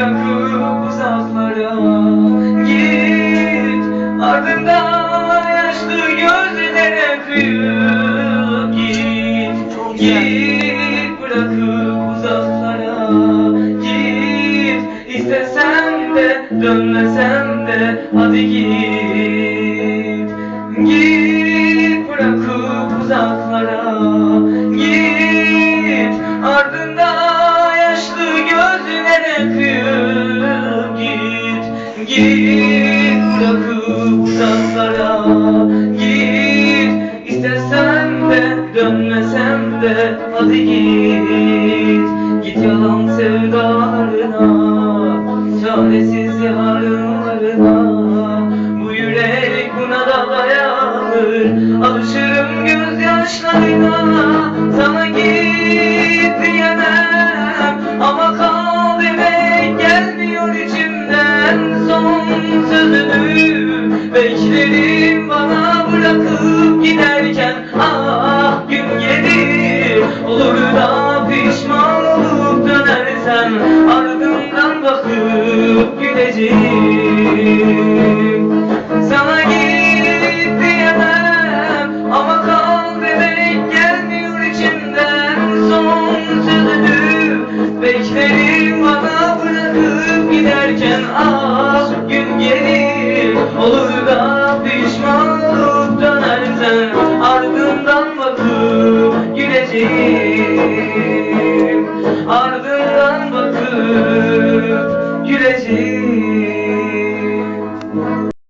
bırakıp uzaklara. Git Ardında yaşlı gözlere kıyıp git. Git bırakıp uzaklara. Git İstesem de dönmesem de hadi git. Git bırakıp uzaklara. Git Ardında git bırakıp uzaklara git. İstesem de dönmesem de hadi git. Git yalan sevdalarına Çaresiz yarınlarına. Bu yürek buna da dayanır. Alışırım gözyaşlarına Sana git Ardından bakıp güleceğim Sana git diyemem ama kal demek gelmiyor içimden. Son sözünü beklerim bana bırakıp giderken. Ah gün gelir olur da pişman olup dönersen. Ardından bakıp güleceğim